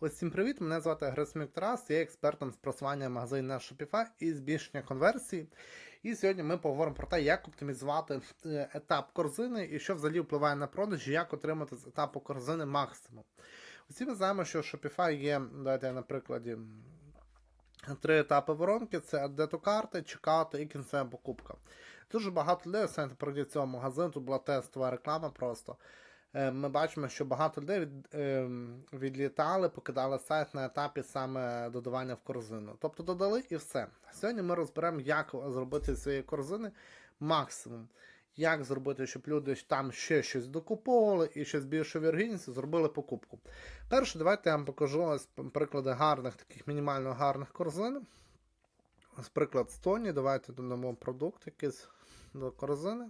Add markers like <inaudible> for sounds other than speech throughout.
Усім привіт! Мене звати Грисмюк Тарас, я експертом з просування магазину на Shopify і збільшення конверсії. І сьогодні ми поговоримо про те, як оптимізувати е, етап корзини і що взагалі впливає на продажі, як отримати з етапу корзини максимум. Усі ми знаємо, що Shopify є, давайте я на прикладі, три етапи воронки: це до карти, чекати і кінцева покупка. Дуже багато людей саме проти цього магазину, тут була тестова реклама просто. Е, Ми бачимо, що багато людей від, е, відлітали, покидали сайт на етапі саме додавання в корзину. Тобто додали і все. Сьогодні ми розберемо, як зробити з цієї корзини максимум. Як зробити, щоб люди там ще щось докуповували і ще з більшої віргідності зробили покупку. Перше, давайте я вам покажу ось приклади гарних, таких мінімально гарних корзин. Ось приклад Стоні. Давайте додамо продукт якийсь до корзини.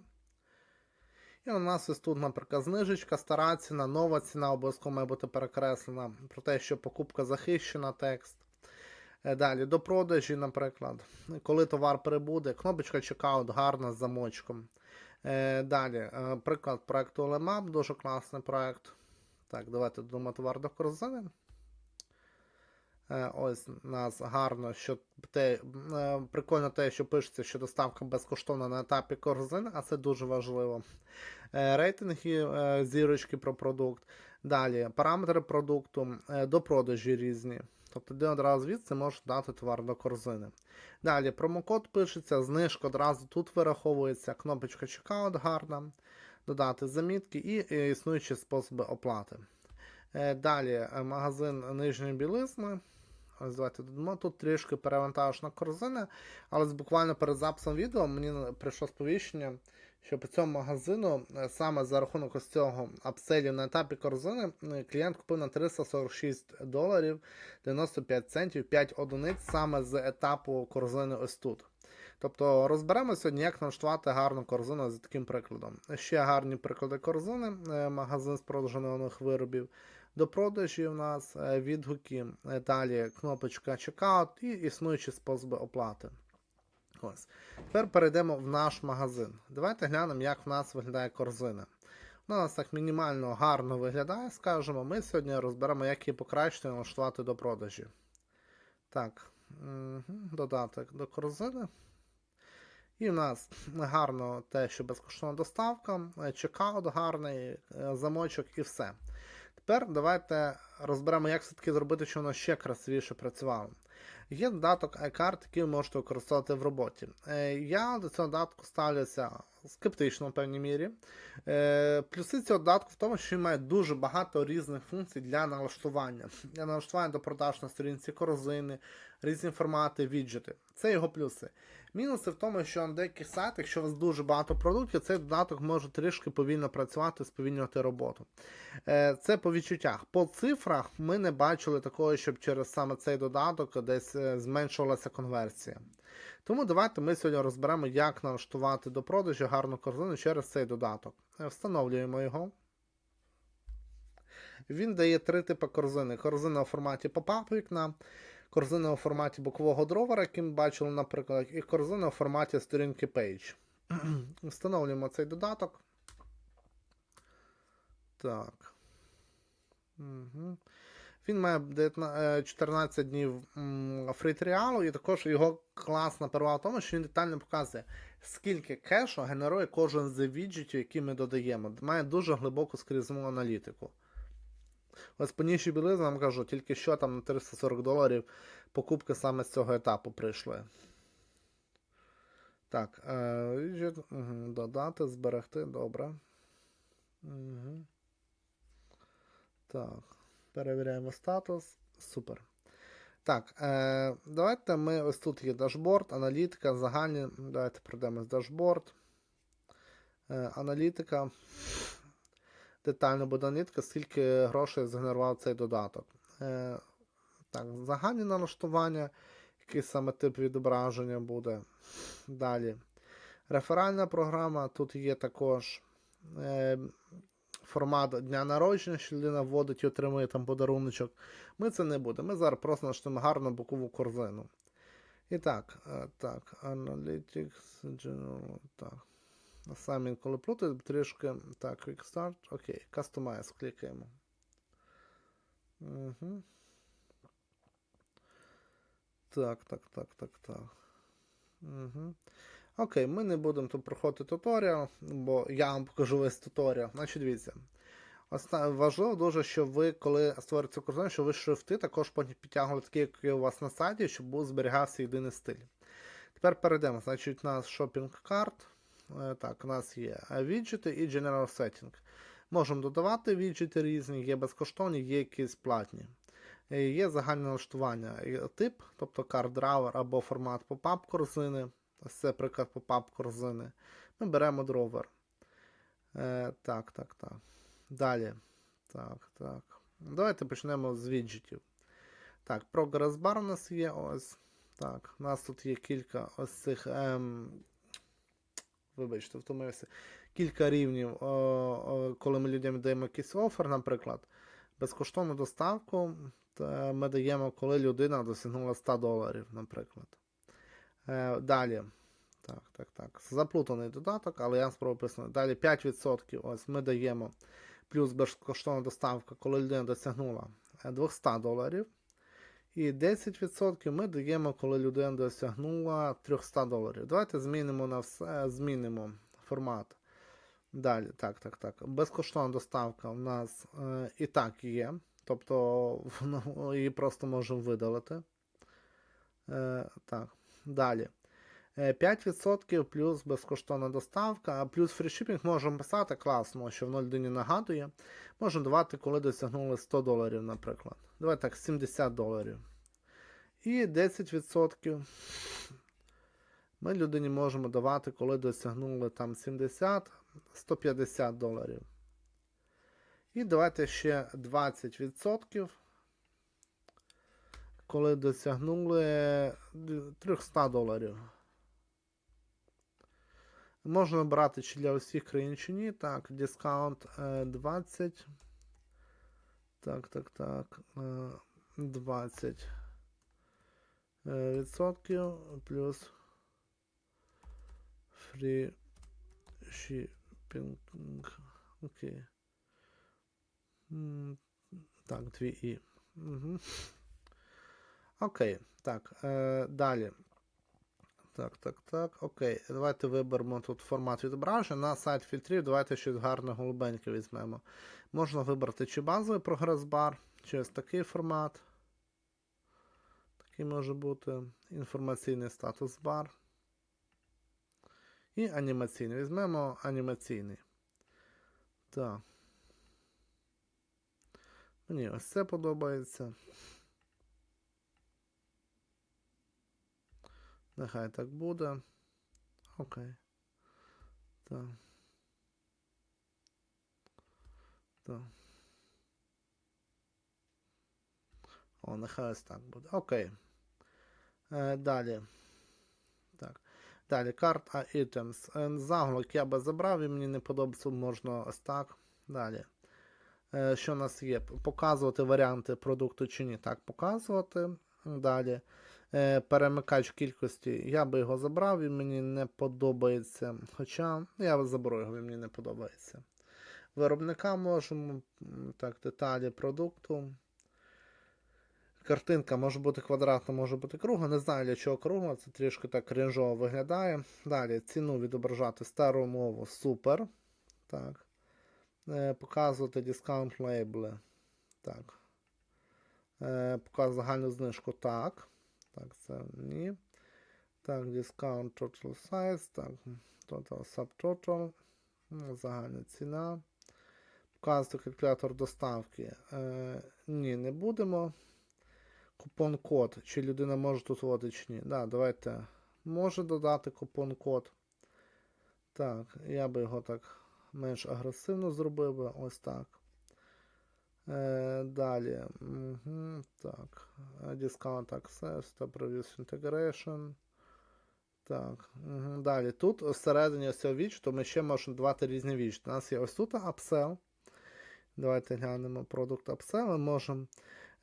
І у нас ось тут, наприклад, знижечка, стара ціна, нова ціна обов'язково має бути перекреслена про те, що покупка захищена, текст. Е, Далі до продажі, наприклад, коли товар прибуде, кнопочка чекаут гарна з замочком. Е, Далі, е, приклад проекту LMAP, дуже класний проект. Так, давайте додамо товар до корзини. Е, Ось нас гарно, що те, е, прикольно те, що пишеться, що доставка безкоштовна на етапі корзини, а це дуже важливо. Е, Рейтинги зірочки про продукт. Далі параметри продукту до продажі різні. Тобто ти одразу звідси можеш дати товар до корзини. Далі промокод пишеться, знижка одразу тут вираховується, кнопочка чекаут гарна, додати замітки і існуючі способи оплати. Далі магазин нижньої білизни. Ось давайте додамо. Тут трішки перевантажена корзина, але буквально перед записом відео мені прийшло сповіщення, що по цьому магазину е, саме за рахунок ось цього апселю на етапі корзини е, клієнт купив на 346 доларів 95 центів 5 одиниць саме з етапу корзини ось тут. Тобто розберемо сьогодні, як налаштувати гарну корзину за таким прикладом. Ще гарні приклади корзини, е, магазин з продажу виробів. До продажі у нас е, відгуки, е, далі кнопочка Checkout і існуючі способи оплати. Ось. Тепер перейдемо в наш магазин. Давайте глянемо, як в нас виглядає корзина. Вона у нас так мінімально гарно виглядає, скажімо. Ми сьогодні розберемо, як її покращити і налаштувати до продажі. Так, додаток до корзини. І в нас гарно те, що безкоштовна доставка, е, чекаут гарний, замочок і все. Тепер давайте розберемо, як все-таки зробити, щоб воно ще красивіше працювало. Є додаток iCard, який ви можете використовувати в роботі. Е, Я до цього додатку ставлюся скептично в певній мірі. Е, Плюси цього додатку в тому, що він має дуже багато різних функцій для налаштування. Для налаштування до продаж на сторінці корзини, різні формати, віджити. Це його плюси. Мінуси в тому, що на деяких сайтах, якщо у вас дуже багато продуктів, цей додаток може трішки повільно працювати, сповільнювати роботу. Е, Це по відчуттях. По цифрах ми не бачили такого, щоб через саме цей додаток десь е, зменшувалася конверсія. Тому давайте ми сьогодні розберемо, як налаштувати до продажу гарну корзину через цей додаток. Е, Встановлюємо його. Він дає три типи корзини: корзина у форматі pop-up вікна, корзина у форматі бокового дровера, який ми бачили, наприклад, і корзина у форматі сторінки Page. <clears throat> Встановлюємо цей додаток. Так. Угу. Він має 14 днів фрі-тріалу, і також його класна перевага в тому, що він детально показує, скільки кешу генерує кожен з віджитів, які ми додаємо. Має дуже глибоку скрізну аналітику. Ось по ніші білизни вам кажу, тільки що там на 340 доларів покупки саме з цього етапу прийшли. Так, е, додати, зберегти, добре. Угу. Так, перевіряємо статус. Супер. Так, е, давайте ми ось тут є дашборд, аналітика, загальні. Давайте пройдемо з дашборд. Е, аналітика. Детально буде аналітика, скільки грошей згенерував цей додаток. Е, так, загальні налаштування, який саме тип відображення буде. Далі. Реферальна програма. Тут є також. Е, формат дня народження, що людина вводить і отримує там подаруночок. Ми це не будемо. Ми зараз просто налаштуємо гарну бокову корзину. І так, е, так, Analytics, General, так. Самі коли плутають, трішки. Так, Quick Start, окей, Customize клікаємо. Угу. Так, так, так, так, так. Угу. Окей, ми не будемо тут проходити туторіал, бо я вам покажу весь туторіал. Значить, дивіться. Оста... Важливо дуже, щоб ви, коли створюєте цю корзину, щоб ви шрифти також потім підтягували такі, які у вас на сайті, щоб зберігався єдиний стиль. Тепер перейдемо. Значить, у нас шопінг карт. Так, у нас є віджити і General Setting. Можемо додавати віджити різні, є безкоштовні, є якісь платні. Е, Є загальне налаштування е, тип, тобто driver або формат попап корзини. Ось це приклад попап корзини. Ми беремо дровер. Е, так, так, так. Далі. Так, так. Давайте почнемо з віджитів. Так, Bar у нас є ось. Так, у нас тут є кілька ось цих. Ем, вибачте, втомився. Кілька рівнів, о, о, коли ми людям даємо якийсь офер, наприклад, безкоштовну доставку ми даємо, коли людина досягнула 100 доларів, наприклад. Е, далі. Так, так, так. Заплутаний додаток, але я спробую пояснити. Далі 5%. Ось ми даємо плюс безкоштовна доставка, коли людина досягнула 200 доларів. І 10% ми даємо, коли людина досягнула 300 доларів. Давайте змінимо на все, змінимо формат. Далі, так, так, так. Безкоштовна доставка в нас е, і так є. Тобто <laughs> ну, її просто можемо видалити. Е, так, далі. Е, 5% плюс безкоштовна доставка, плюс фрішипінг можемо писати класно, що воно людині нагадує. Можемо давати, коли досягнули 100 доларів, наприклад. Давайте так, 70 доларів. І 10% ми людині можемо давати, коли досягнули там 70, 150 доларів. І давайте ще 20%, коли досягнули 300 доларів. Можна брати чи для усіх країн чи ні. Так, дискаунт 20. Так, так, так. 20 відсотків плюс free shipping. Окей. Так, 2 і. Угу. Окей, так. Е, Далі. Так, так, так. Окей. Давайте виберемо тут формат відображення. На сайт фільтрів. Давайте щось гарне голубеньке візьмемо. Можна вибрати чи базовий прогрес-бар, чи ось такий формат. Такий може бути інформаційний статус бар. І анімаційний. Візьмемо анімаційний. Так. Мені ось це подобається. Нехай так буде. Окей. Так. О, нехай ось так буде. Окей. Е, Далі. Так. Далі, карт items. Е, Заголовок я би забрав, і мені не подобається, можна ось так. Далі. Е, Що у нас є? Показувати варіанти продукту чи ні. Так, показувати. Далі. Е, Перемикач кількості. Я би його забрав, він мені не подобається. Хоча я заберу його, він мені не подобається. Виробника можемо. Так, деталі продукту. Картинка може бути квадратна, може бути кругла. Не знаю для чого кругла, це трішки так крінжово виглядає. Далі ціну відображати стару мову супер. Так. Е, Показувати дискаунт лейбли. Так. Е, Показувати загальну знижку. Так. Так, це ні. Так, discount total size. Так, total subtotal. Ну, Загальна ціна. Показувати калькулятор доставки. Е, ні, не будемо. Купон-код. Чи людина може тут вводити, чи ні. Да, давайте. Може додати купон-код. Так, я би його так менш агресивно зробив би. Ось так. Е, далі. Угу, так. Discount Access та Previous Integration. Так. Угу, далі. Тут всередині цього відчуту ми ще можемо давати різні відчути. У нас є ось тут Upsell. Давайте глянемо продукт Upsell. Ми можемо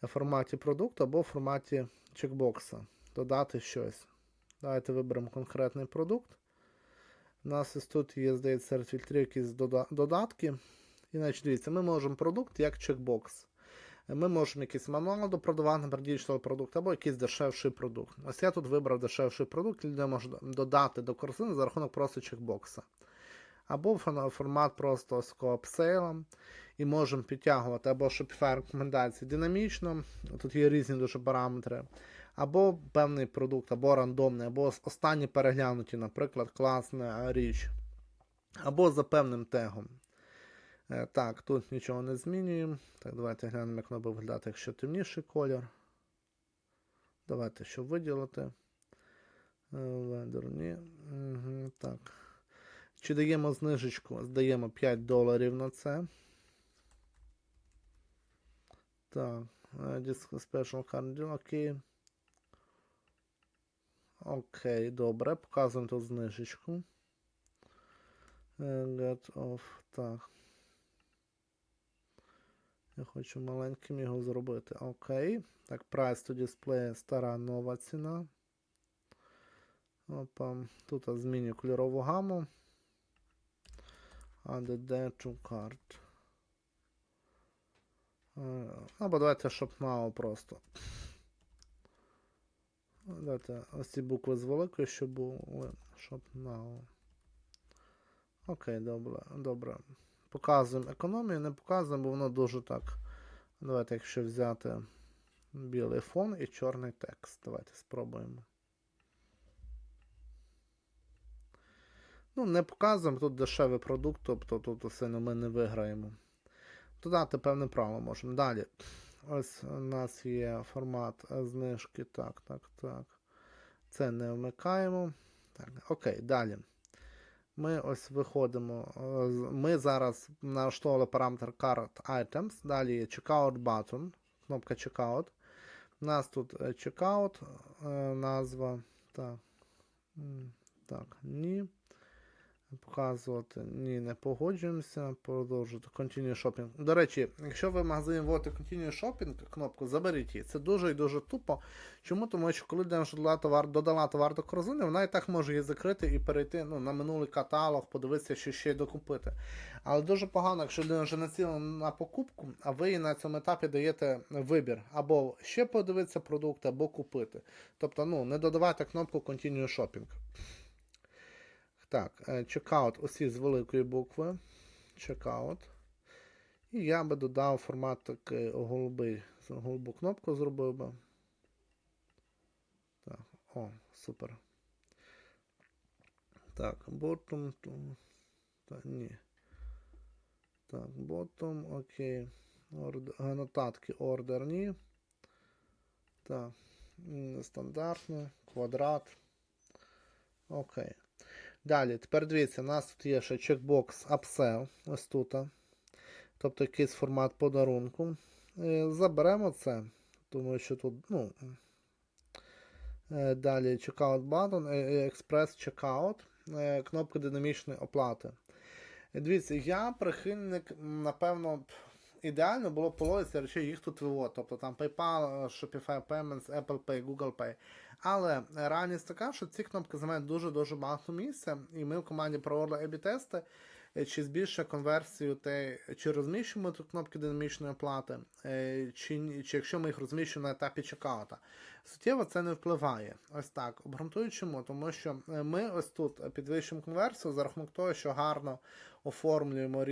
в форматі продукту або в форматі чекбокса додати щось. Давайте виберемо конкретний продукт. У нас ось тут є, здається, серед фільтрів якісь додатки. І значить, дивіться, ми можемо продукт як чекбокс. Ми можемо якийсь мануал допродавати, наприклад, діджитал продукт, або якийсь дешевший продукт. Ось я тут вибрав дешевший продукт, людина може додати до корзини за рахунок просто чекбокса. Або формат просто з коапсейлом. І можемо підтягувати або Shopify рекомендації динамічно. Тут є різні дуже параметри. Або певний продукт, або рандомний, або останні переглянуті, наприклад, класна річ. Або за певним тегом. Е, Так, тут нічого не змінюємо. Так, давайте глянемо, як воно буде виглядати, якщо темніший колір. Давайте, щоб виділити. Е, ні. Угу, так. Чи даємо знижечку? Здаємо 5 доларів на це. Так. е, Disc Special Card окей. Окей, добре. Показуємо тут знижечку. Е, Get off. Так. Я хочу маленьким його зробити. Окей. Так, price to display стара нова ціна. Опа. Тут змінюю кольорову гаму. Add to cart. Е, Або давайте Shop Now просто. Давайте ось ці букви з великої, щоб були Shop Now. Окей, добре, добре. Показуємо економію, не показуємо, бо воно дуже так. Давайте, якщо взяти білий фон і чорний текст. Давайте спробуємо. Ну, не показуємо, тут дешевий продукт, тобто тут сильно ми не виграємо. Додати певне право можемо. Далі. Ось у нас є формат знижки. Так, так, так. Це не вмикаємо. Так, окей, далі. Ми ось виходимо. е, Ми зараз налаштовували параметр Card Items. Далі Checkout Button. Кнопка Checkout. У нас тут е, Checkout, е, назва. Так. Так, ні. Показувати. Ні, не погоджуємося. Продовжувати. Continue Shopping. До речі, якщо ви в магазині вводите Continue Shopping кнопку, заберіть її. Це дуже і дуже тупо. Чому? Тому що коли людина додала товар, додала товар до корзини, вона і так може її закрити і перейти ну, на минулий каталог, подивитися, що ще й докупити. Але дуже погано, якщо людина вже націлена на покупку, а ви їй на цьому етапі даєте вибір або ще подивитися продукт, або купити. Тобто, ну, не додавайте кнопку Continue Shopping. Так, checkout усі з великої букви. Checkout. І я би додав формат такий голубий. Голубу кнопку зробив би. Так, о, супер. Так, bottom. to- Так, ні. Так, bottom, окей. Орд- е, Нотатки ордер, ні. Так. м, Стандартне, квадрат. Окей. Далі, тепер дивіться, у нас тут є ще чекбокс Upsell, ось тут. Тобто якийсь формат подарунку. Е, Заберемо це. Думаю, що тут, ну. е, Далі Checkout Button, е, е, Express Checkout, кнопка динамічної оплати. Дивіться, я прихильник, напевно, ідеально було б по логіці речей їх тут вивод. Тобто там PayPal, Shopify Payments, Apple Pay, Google Pay. Але реальність така, що ці кнопки займають дуже-дуже багато місця, і ми в команді проводили a тести чи збільшує конверсію, те, чи розміщуємо тут кнопки динамічної оплати, е, чи, чи якщо ми їх розміщуємо на етапі чекаута. Суттєво це не впливає. Ось так. Обґрунтую чому? Тому що е, ми ось тут підвищуємо конверсію за рахунок того, що гарно оформлюємо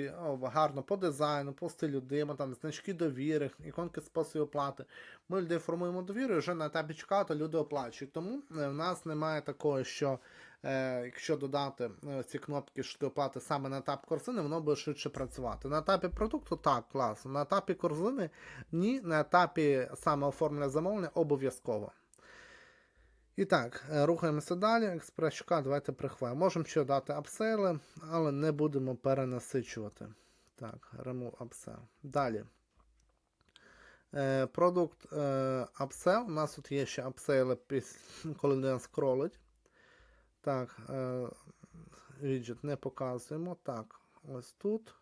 гарно по дизайну, по стилю дима, там значки довіри, іконки способу оплати. Ми людей формуємо довіру, і вже на етапі чекаута люди оплачують. Тому е, в нас немає такого, що е, якщо додати е, ці кнопки оплати саме на етап корзини, воно буде швидше працювати. На етапі продукту так, класно. На етапі корзини ні, на етапі саме оформлення замовлення обов'язково. І так, е, рухаємося далі. Експрес-чека, давайте прихваємо. Можемо ще дати апсейли, але не будемо перенасичувати. Так, remove upsell. Далі. Е, Продукт е, upsell. У нас тут є ще апсейли, коли людина скролить. Так, е, віджит не показуємо. Так, ось тут.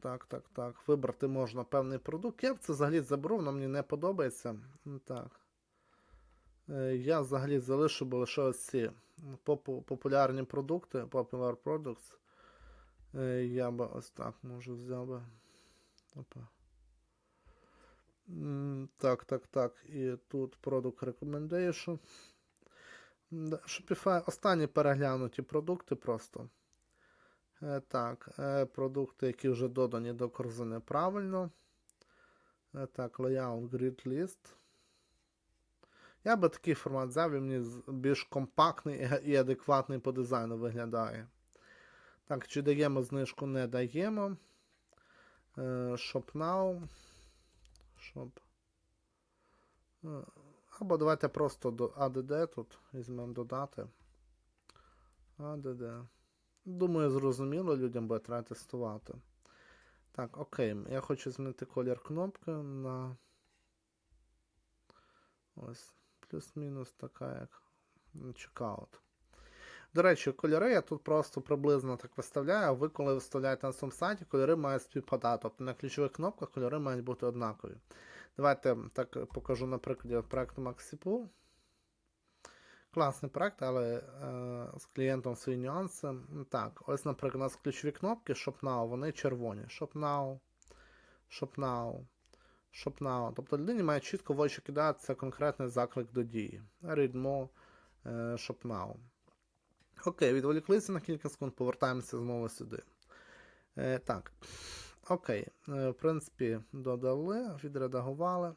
Так, так, так. Вибрати можна певний продукт. Я б це взагалі заберу, воно мені не подобається. Так. Е, Я взагалі залишу, бо лише ось ці популярні продукти, Popular Products. Е, Я би ось так може взяв би. Опа. Так, так, так. І тут Product Recommendation. Shopify останні переглянуті продукти просто. Е, Так, е, продукти, які вже додані до корзини правильно. Е, Так, layout grid list. Я би такий формат взяв, він мені більш компактний і- адекватний по дизайну виглядає. Так, чи даємо знижку, не даємо. Shop now. Shop. Або давайте просто до ADD тут візьмемо додати. ADD. Думаю, зрозуміло, людям буде треба тестувати. Так, окей. Я хочу змінити колір кнопки на. Ось. Плюс-мінус така, як чекаут. До речі, кольори я тут просто приблизно так виставляю, а ви, коли виставляєте на своєму сайті, кольори мають співпадати. Тобто на ключових кнопках кольори мають бути однакові. Давайте так покажу на прикладі проекту. Класний проект, але е, з клієнтом свої нюанси. Так, ось, наприклад, у нас ключові кнопки Shop Now, вони червоні. Shop Now, Shop Now, Shop Now. Тобто людині має чітко в очі кидатися конкретний заклик до дії. Read more, е, Shop Now. Окей, відволіклися на кілька секунд, повертаємося знову сюди. Е, так. Окей. Е, в принципі, додали, відредагували.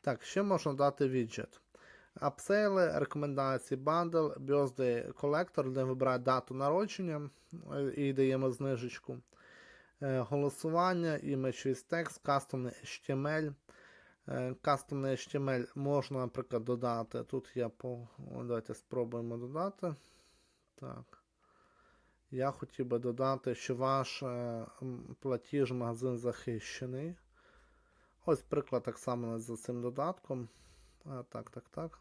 Так, ще можна дати віджит. Апсейли, рекомендації, бандл, Birthday Collector, де вибирає дату народження е, і даємо знижечку. Е, Голосування, image with text, кастомний HTML. Кастомний HTML можна, наприклад, додати. Тут я по. Давайте спробуємо додати. Так. Я хотів би додати, що ваш е, платіж магазин захищений. Ось приклад так само за цим додатком. А, так, так, так.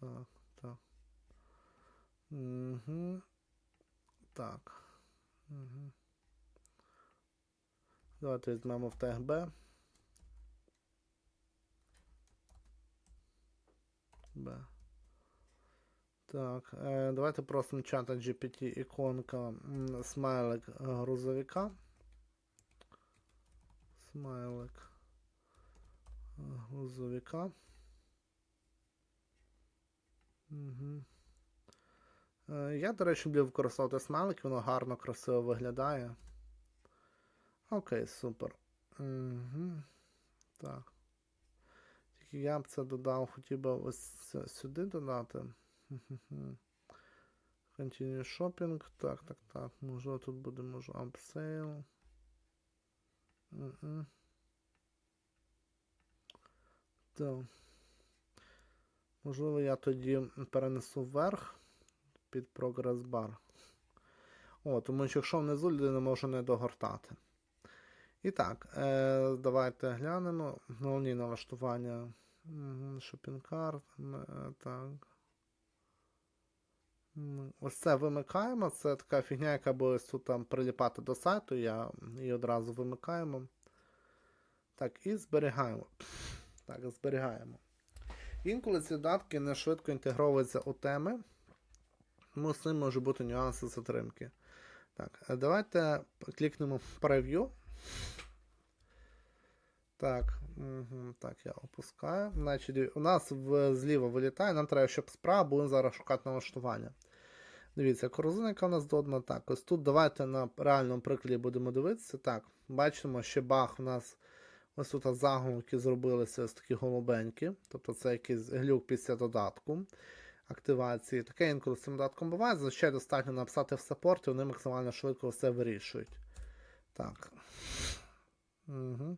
Так, так. Угу. Так. Угу. Давайте візьмемо в тег Б. Так, е, давайте просимо чата GPT іконка смайлик грузовика. Смайлик грузовика. Угу. Я, до речі, люблю використовувати смайлик, воно гарно, красиво виглядає. Окей, супер. Угу. Так. Тільки я б це додав, хотів би ось сюди додати. Continue shopping. Так, так, так. Можливо, тут буде, може, upsale. Мгм. Так. Можливо, я тоді перенесу вверх під Progress Bar. О, тому що якщо внизу людина може не догортати. І так, е, давайте глянемо. Головні налаштування. Cart. Е, так. Ось це вимикаємо. Це така фігня, яка буде тут там приліпати до сайту. Я її одразу вимикаємо. Так, і зберігаємо. Так, зберігаємо. Інколи ці додатки не швидко інтегровуються у теми, тому з цим може бути нюанси затримки. Так, е, давайте клікнемо Preview. Так, угу, так, я опускаю. Значить, у нас в, зліва вилітає, нам треба, щоб справа будемо зараз шукати налаштування. Дивіться, корзина, яка у нас додана. Так, ось тут давайте на реальному прикладі будемо дивитися. Так, бачимо, що баг у нас ось тут заголовки зробилися ось такі голубенькі. Тобто це якийсь глюк після додатку активації. Таке інколи з цим додатком буває. Зазвичай достатньо написати в саппорт, і вони максимально швидко все вирішують. Так. Угу.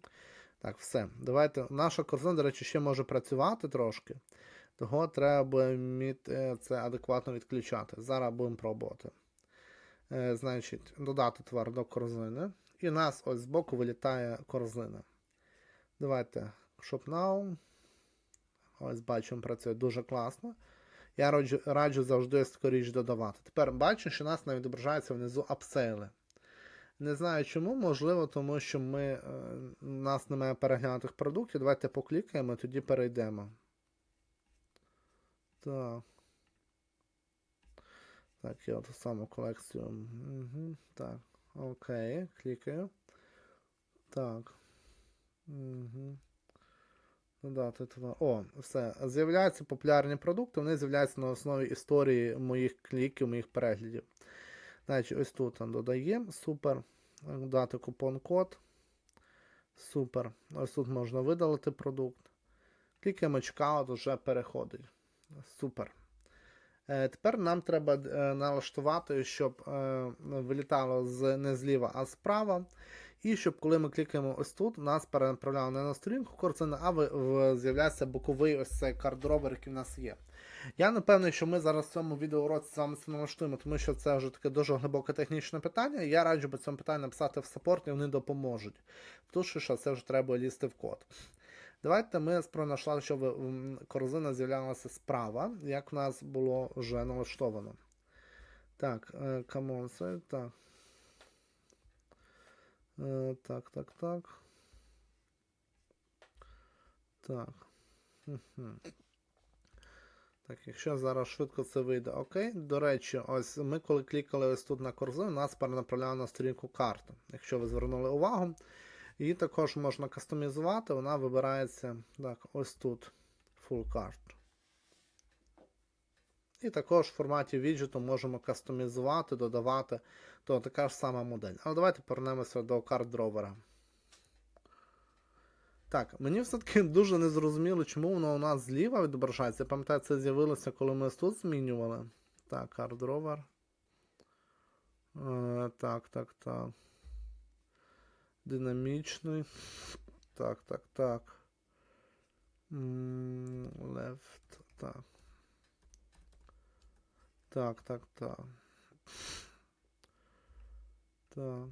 Так, все. Давайте. Наша корзина, до речі, ще може працювати трошки. Того треба вміти це адекватно відключати. Зараз будемо пробувати. Е, значить, додати товар до корзини. І у нас ось збоку вилітає корзина. Давайте Shop Now. Ось бачимо, працює дуже класно. Я раджу, раджу завжди скоріш додавати. Тепер бачу, що у нас не відображається внизу апсейли. Не знаю чому, можливо, тому що ми, е, у нас немає переглянутих продуктів. Давайте поклікаємо, тоді перейдемо. Так. Так, я ту саму колекцію. Угу, так. Окей, клікаю. Так. Додати товар. О, все. З'являються популярні продукти, вони з'являються на основі історії моїх кліків, моїх переглядів. Значить, ось тут додаємо. Супер. Дати купон-код. Супер. Ось тут можна видалити продукт. Клікаємо чекаут, вже переходить. Супер. Е, тепер нам треба е, налаштувати, щоб е, вилітало з, не зліва, а справа. І щоб коли ми клікаємо ось тут, нас перенаправляло не на сторінку корзини, а з'являється боковий ось цей кардровер, який в нас є. Я напевний, що ми зараз в цьому відеоуроці з вами це налаштуємо, тому що це вже таке дуже глибоке технічне питання. Я раджу по цьому питанню написати в саппорт, і вони допоможуть. Тому що, це вже треба лізти в код. Давайте ми спробуємо, щоб корзина з'являлася справа, як в нас було вже налаштовано. Так, е, come on, це, так. Е, Так, так, так. Так. Так, якщо зараз швидко це вийде, окей. До речі, ось ми коли клікали ось тут на корзину, нас перенаправляє на сторінку карти. Якщо ви звернули увагу, її також можна кастомізувати, вона вибирається так, ось тут Full Card. І також в форматі віджиту можемо кастомізувати, додавати, то така ж сама модель. Але давайте повернемося до карт-дровера. Так, мені все-таки <laughs> дуже незрозуміло, чому воно у нас зліва відображається. Я пам'ятаю, це з'явилося, коли ми тут змінювали. Так, карт-дровер. Е, так, так, так. Динамічний. Так, так, так. Left. Так. Так, так, так. Так.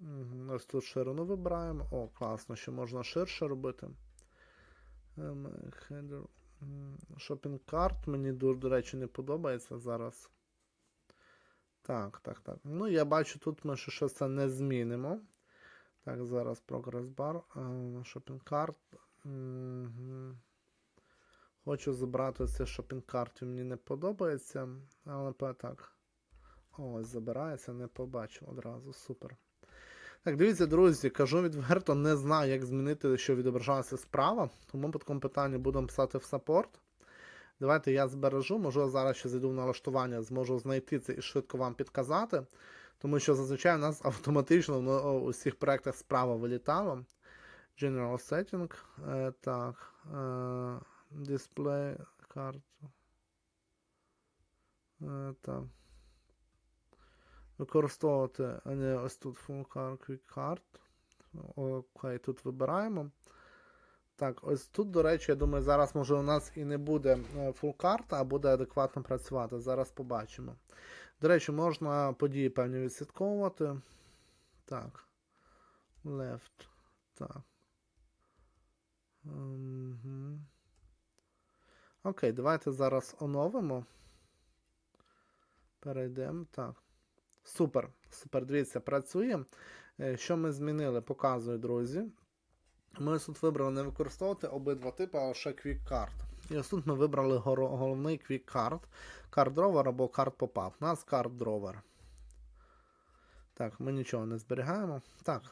Угу. Ось тут ширину вибираємо. О, класно, ще можна ширше робити. Ем, Shopping cart мені, до речі, не подобається зараз. Так, так, так. Ну, я бачу, тут ми ще щось це не змінимо. Так, зараз Bar. е. Угу. Хочу забрати це shopping карті, мені не подобається. Але так. Ось, забирається, не побачив одразу. Супер. Так, дивіться, друзі, кажу відверто, не знаю, як змінити, що відображалося справа. Тому по такому питанню будемо писати в саппорт. Давайте я збережу, можливо, зараз ще зайду в налаштування, зможу знайти це і швидко вам підказати. Тому що зазвичай у нас автоматично ну, у всіх проєктах справа вилітало. General Setting. Е, так. Е, Display карту. Е, так. Використовувати а не ось тут Full Quick Card. Окей, тут вибираємо. Так, ось тут, до речі, я думаю, зараз може у нас і не буде е, full карта, а буде адекватно працювати. Зараз побачимо. До речі, можна події певні відслідковувати. Так. Left. Так. Угу. Окей, давайте зараз оновимо. Перейдемо. Так. Супер. Супер, дивіться, працює. Е, Що ми змінили? Показую, друзі. Ми тут вибрали не використовувати обидва типи, а Quick Card. І ось тут ми вибрали головний Quick Card. Card Drawer або Card Pop-up. У нас Card Drawer. Так, ми нічого не зберігаємо. Так.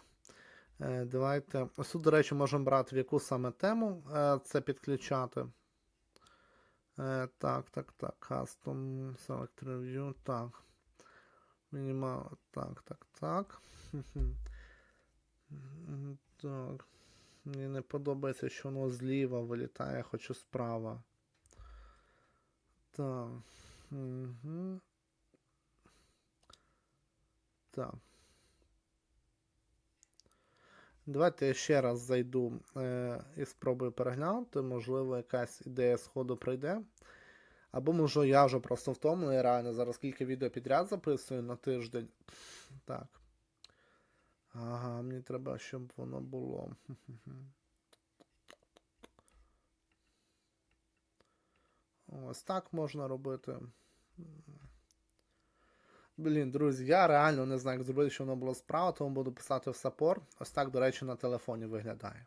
Е, Давайте. Ось тут, до речі, можемо брати в яку саме тему е, це підключати. Е, Так, так, так. Custom Select Review. Так. Мінімал. Так, так, так. <laughs> Так. Мені не подобається, що воно зліва вилітає, я хочу справа. Так. Угу. Так. Давайте я ще раз зайду е, і спробую переглянути. Можливо, якась ідея сходу прийде. Або, може, я вже просто втомлений реально. Зараз кілька відео підряд записую на тиждень. Так. Ага, мені треба, щоб воно було. Ось так можна робити. Блін, друзі, я реально не знаю, як зробити, щоб воно було справа, тому буду писати в саппор. Ось так, до речі, на телефоні виглядає.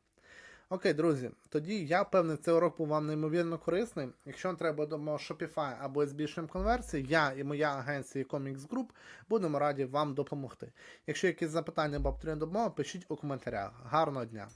Окей, друзі, тоді я певний, цей урок був вам неймовірно корисний. Якщо вам треба до Shopify або збільшуємо конверсії, я і моя агенція Comics Group будемо раді вам допомогти. Якщо якісь запитання або потрібна допомога, пишіть у коментарях. Гарного дня!